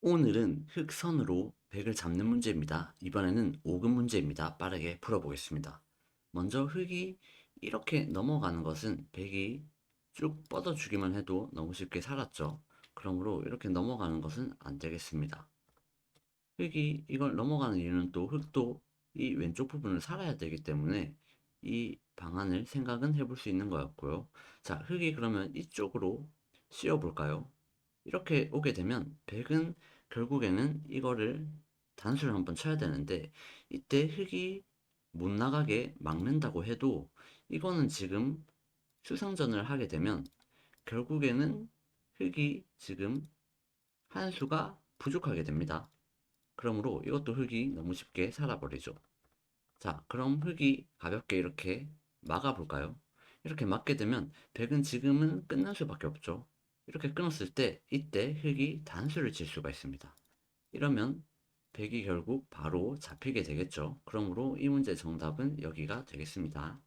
오늘은 흑선으로 100을 잡는 문제입니다. 이번에는 5금 문제입니다. 빠르게 풀어보겠습니다. 먼저 흑이 이렇게 넘어가는 것은 100이 쭉 뻗어주기만 해도 너무 쉽게 살았죠. 그러므로 이렇게 넘어가는 것은 안 되겠습니다. 흑이 이걸 넘어가는 이유는 또 흑도 이 왼쪽 부분을 살아야 되기 때문에 이 방안을 생각은 해볼 수 있는 거였고요. 자, 흑이 그러면 이쪽으로 씌워볼까요? 이렇게 오게 되면 100은 결국에는 이거를 단수를 한번 쳐야 되는데 이때 흑이 못 나가게 막는다고 해도 이거는 지금 수상전을 하게 되면 결국에는 흑이 지금 한 수가 부족하게 됩니다. 그러므로 이것도 흑이 너무 쉽게 살아버리죠. 자, 그럼 흑이 가볍게 이렇게 막아볼까요? 이렇게 막게 되면 100은 지금은 끝날 수밖에 없죠. 이렇게 끊었을 때 이때 흑이 단수를 칠 수가 있습니다. 이러면 100이 결국 바로 잡히게 되겠죠. 그러므로 이 문제 정답은 여기가 되겠습니다.